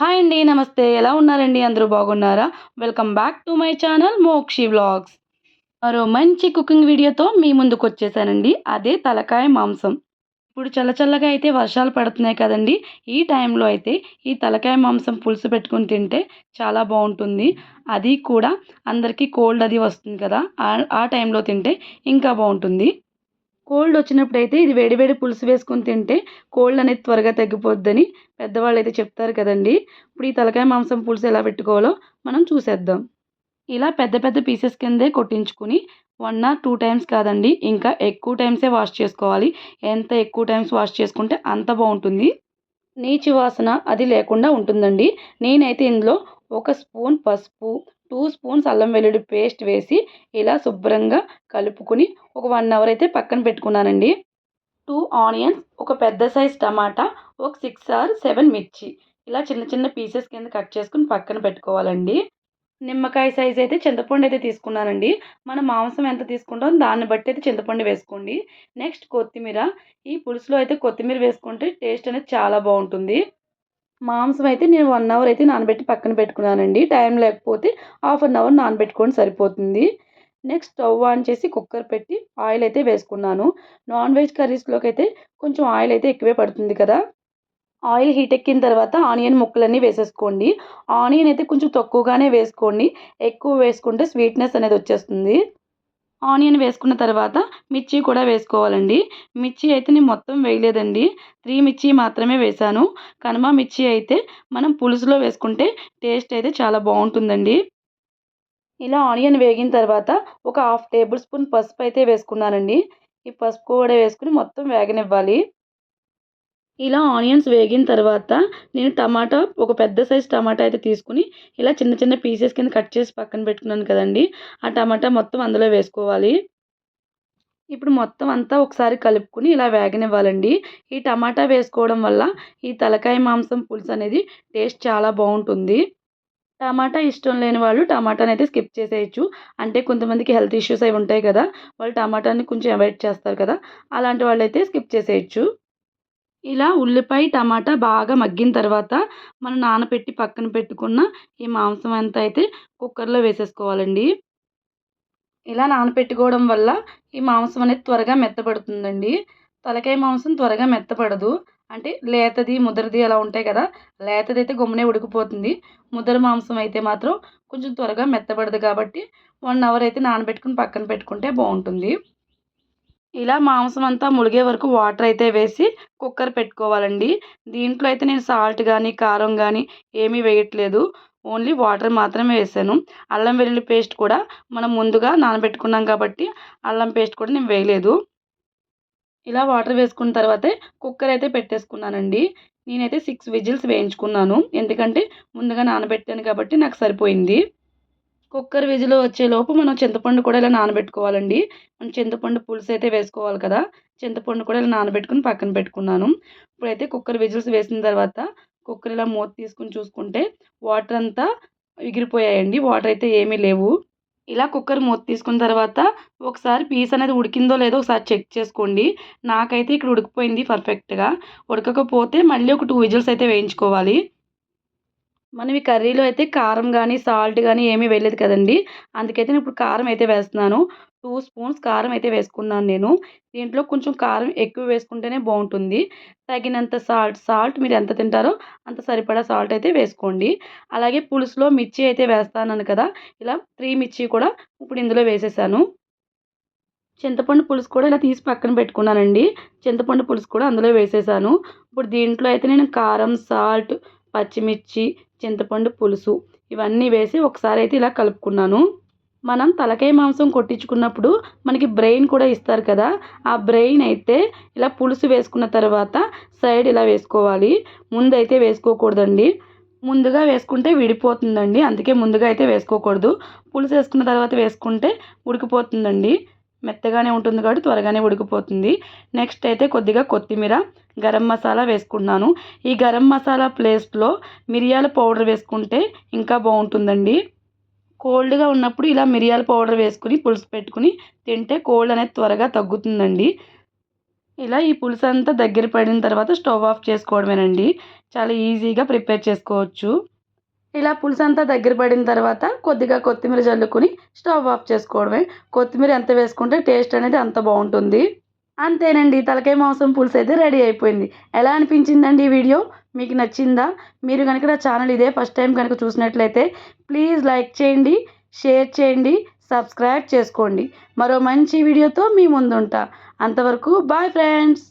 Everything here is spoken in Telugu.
హాయ్ అండి నమస్తే. ఎలా ఉన్నారండి? అందరూ బాగున్నారా? Welcome back to my channel Mokshi vlogs మరో మంచి కుకింగ్ వీడియోతో మీ ముందుకు వచ్చేసానండి. అదే తలకాయ మాంసం. ఇప్పుడు చల్లచల్లగా అయితే వర్షాలు పడుతున్నాయి కదండి. ఈ టైంలో అయితే ఈ తలకాయ మాంసం పులుసు పెట్టుకుని తింటే చాలా బాగుంటుంది. అది కూడా అందరికీ కోల్డ్ అది వస్తుంది కదా. ఆ- ఆ టైంలో తింటే ఇంకా బాగుంటుంది. కోల్డ్ వచ్చినప్పుడు అయితే ఇది వేడివేడి పులుసు వేసుకొని తింటే కోల్డ్ అనేది త్వరగా తగ్గిపోద్దని పెద్దవాళ్ళు అయితే చెప్తారు కదండి. ఇప్పుడు ఈ తలకాయ మాంసం పులుసు ఎలా పెట్టుకోవాలో మనం చూసేద్దాం. ఇలా పెద్ద పెద్ద పీసెస్ కిందే కొట్టించుకుని వన్ ఆర్ టూ టైమ్స్ కాదండి ఇంకా ఎక్కువ టైమ్సే వాష్ చేసుకోవాలి. ఎంత ఎక్కువ టైమ్స్ వాష్ చేసుకుంటే అంత బాగుంటుంది. నీచి వాసన అది లేకుండా ఉంటుందండి. నేనైతే ఇందులో ఒక స్పూన్ పసుపు టూ స్పూన్స్ అల్లం వెల్లుల్లి పేస్ట్ వేసి ఇలా శుభ్రంగా కలుపుకుని ఒక వన్ అవర్ అయితే పక్కన పెట్టుకున్నానండి. టూ ఆనియన్స్ ఒక పెద్ద సైజ్ టమాటా ఒక సిక్స్ ఆర్ సెవెన్ మిర్చి. ఇలా చిన్న చిన్న పీసెస్ కింద కట్ చేసుకుని పక్కన పెట్టుకోవాలండి. నిమ్మకాయ సైజ్ అయితే చింతపండు అయితే తీసుకున్నానండి. మనం మాంసం ఎంత తీసుకుంటాం దాన్ని బట్టి అయితే చింతపండు వేసుకోండి. నెక్స్ట్ కొత్తిమీర ఈ పులుసులో అయితే కొత్తిమీర వేసుకుంటే టేస్ట్ అనేది చాలా బాగుంటుంది. మాంసం అయితే నేను వన్ అవర్ అయితే నానబెట్టి పక్కన పెట్టుకున్నానండి. టైం లేకపోతే హాఫ్ అన్ అవర్ నానబెట్టుకొని సరిపోతుంది. నెక్స్ట్ స్టవ్ ఆన్ చేసి కుక్కర్ పెట్టి ఆయిల్ అయితే వేసుకున్నాను. నాన్ వెజ్ కర్రీస్లోకి అయితే కొంచెం ఆయిల్ అయితే ఎక్కువే పడుతుంది కదా. ఆయిల్ హీట్ ఎక్కిన తర్వాత ఆనియన్ ముక్కలన్నీ వేసేసుకోండి. ఆనియన్ అయితే కొంచెం తక్కువగానే వేసుకోండి. ఎక్కువ వేసుకుంటే స్వీట్నెస్ అనేది వచ్చేస్తుంది. ఆనియన్ వేసుకున్న తర్వాత మిర్చి కూడా వేసుకోవాలండి. మిర్చి అయితే నేను మొత్తం వేయలేదండి. త్రీ మిర్చి మాత్రమే వేశాను కనుమ మిర్చి అయితే మనం పులుసులో వేసుకుంటే టేస్ట్ అయితే చాలా బాగుంటుందండి. ఇలా ఆనియన్ వేగిన తర్వాత ఒక హాఫ్ టేబుల్ స్పూన్ పసుపు అయితే వేసుకున్నానండి. ఈ పసుపు కూడా వేసుకుని మొత్తం వేగనివ్వాలి. ఇలా ఆనియన్స్ వేగిన తర్వాత నేను టమాటా ఒక పెద్ద సైజ్ టమాటా అయితే తీసుకుని ఇలా చిన్న చిన్న పీసెస్ కింద కట్ చేసి పక్కన పెట్టుకున్నాను కదండి. ఆ టమాటా మొత్తం అందులో వేసుకోవాలి. ఇప్పుడు మొత్తం అంతా ఒకసారి కలుపుకుని ఇలా వేగనివ్వాలండి. ఈ టమాటా వేసుకోవడం వల్ల ఈ తలకాయ మాంసం పులుసు అనేది టేస్ట్ చాలా బాగుంటుంది. టమాటా ఇష్టం లేని వాళ్ళు టమాటాని అయితే స్కిప్ చేసేయచ్చు. అంటే కొంతమందికి హెల్త్ ఇష్యూస్ అవి ఉంటాయి కదా వాళ్ళు టమాటాని కొంచెం అవాయిడ్ చేస్తారు కదా అలాంటి వాళ్ళు అయితే స్కిప్ చేసేయచ్చు. ఇలా ఉల్లిపాయ టమాటా బాగా మగ్గిన తర్వాత మనం నానబెట్టి పక్కన పెట్టుకున్న ఈ మాంసం అంతా అయితే కుక్కర్లో వేసేసుకోవాలండి. ఇలా నానబెట్టుకోవడం వల్ల ఈ మాంసం అనేది త్వరగా మెత్తపడుతుందండి తలకాయ మాంసం త్వరగా మెత్తపడదు అంటే లేతది ముదరది అలా ఉంటాయి కదా లేతది అయితే గమ్మునే ఉడికిపోతుంది. ముదర మాంసం అయితే మాత్రం కొంచెం త్వరగా మెత్తబడదు కాబట్టి వన్ అవర్ అయితే నానబెట్టుకుని పక్కన పెట్టుకుంటే బాగుంటుంది. ఇలా మాంసం అంతా ములిగే వరకు వాటర్ అయితే వేసి కుక్కర్ పెట్టుకోవాలండి. దీంట్లో అయితే నేను సాల్ట్ కానీ కారం కానీ ఏమీ వేయట్లేదు. ఓన్లీ వాటర్ మాత్రమే వేసాను. అల్లం వెల్లుల్లి పేస్ట్ కూడా మనం ముందుగా నానబెట్టుకున్నాం కాబట్టి అల్లం పేస్ట్ కూడా నేను వేయలేదు. ఇలా వాటర్ వేసుకున్న తర్వాతే కుక్కర్ అయితే పెట్టేసుకున్నానండి. నేనైతే సిక్స్ విజిల్స్ వేయించుకున్నాను. ఎందుకంటే ముందుగా నానబెట్టాను కాబట్టి నాకు సరిపోయింది. కుక్కర్ విజిల్ వచ్చేలోపు మనం చింతపండు కూడా ఇలా నానబెట్టుకోవాలండి. మనం చింతపండు పులుసు అయితే వేసుకోవాలి కదా చింతపండు కూడా ఇలా నానబెట్టుకుని పక్కన పెట్టుకున్నాను. ఇప్పుడైతే కుక్కర్ విజిల్స్ వేసిన తర్వాత కుక్కర్ ఇలా మూత తీసుకుని చూసుకుంటే వాటర్ అంతా ఎగిరిపోయాయండి. వాటర్ అయితే ఏమీ లేవు. ఇలా కుక్కర్ మూత తీసుకున్న తర్వాత ఒకసారి పీస్ అనేది ఉడికిందో లేదో ఒకసారి చెక్ చేసుకోండి. నాకైతే ఇక్కడ ఉడికిపోయింది పర్ఫెక్ట్గా. ఉడకకపోతే మళ్ళీ ఒక టూ విజిల్స్ అయితే వేయించుకోవాలి. మనం ఈ కర్రీలో అయితే కారం కానీ సాల్ట్ కానీ ఏమీ వేయలేదు కదండి. అందుకైతే నేను ఇప్పుడు కారం అయితే వేస్తున్నాను. టూ స్పూన్స్ కారం అయితే వేసుకున్నాను నేను. దీంట్లో కొంచెం కారం ఎక్కువ వేసుకుంటేనే బాగుంటుంది. తగినంత సాల్ట్ సాల్ట్ మీరు ఎంత తింటారో అంత సరిపడా సాల్ట్ అయితే వేసుకోండి. అలాగే పులుసులో మిర్చి అయితే వేస్తాను కదా ఇలా త్రీ మిర్చి కూడా ఇప్పుడు ఇందులో వేసేసాను. చింతపండు పులుసు కూడా ఇలా తీసి పక్కన పెట్టుకున్నానండి. చింతపండు పులుసు కూడా అందులో వేసేసాను. ఇప్పుడు దీంట్లో అయితే నేను కారం సాల్ట్ పచ్చిమిర్చి చింతపండు పులుసు ఇవన్నీ వేసి ఒకసారి అయితే ఇలా కలుపుకున్నాను. మనం తలకాయ మాంసం కొట్టించుకున్నప్పుడు మనకి బ్రెయిన్ కూడా ఇస్తారు కదా ఆ బ్రెయిన్ అయితే ఇలా పులుసు వేసుకున్న తర్వాత సైడ్ ఇలా వేసుకోవాలి. ముందైతే వేసుకోకూడదండి. ముందుగా వేసుకుంటే విడిపోతుందండి. అందుకే ముందుగా అయితే వేసుకోకూడదు. పులుసు వేసుకున్న తర్వాత వేసుకుంటే ఉడికిపోతుందండి. మెత్తగానే ఉంటుంది కాబట్టి త్వరగానే ఉడికిపోతుంది. నెక్స్ట్ అయితే కొద్దిగా కొత్తిమీర గరం మసాలా వేసుకున్నాను ఈ గరం మసాలా ప్లేస్లో మిరియాల పౌడర్ వేసుకుంటే ఇంకా బాగుంటుందండి. కోల్డ్గా ఉన్నప్పుడు ఇలా మిరియాల పౌడర్ వేసుకుని పులుసు పెట్టుకుని తింటే కోల్డ్ అనేది త్వరగా తగ్గుతుందండి. ఇలా ఈ పులుసు అంతా దగ్గర పడిన తర్వాత స్టవ్ ఆఫ్ చేసుకోవడమేనండి. చాలా ఈజీగా ప్రిపేర్ చేసుకోవచ్చు. ఇలా పులుసు అంతా దగ్గర పడిన తర్వాత కొద్దిగా కొత్తిమీర చల్లుకుని స్టవ్ ఆఫ్ చేసుకోవడమే. కొత్తిమీర ఎంత వేసుకుంటే టేస్ట్ అనేది అంత బాగుంటుంది. అంతేనండి తలకాయ మాంసం పులుసు అయితే రెడీ అయిపోయింది. ఎలా అనిపించిందండి ఈ వీడియో? మీకు నచ్చిందా? మీరు కనుక నా ఛానల్ ఇదే ఫస్ట్ టైం కనుక చూసినట్లయితే ప్లీజ్ లైక్ చేయండి షేర్ చేయండి సబ్స్క్రైబ్ చేసుకోండి. మరో మంచి వీడియోతో మీ ముందుంటా. అంతవరకు బాయ్ ఫ్రెండ్స్!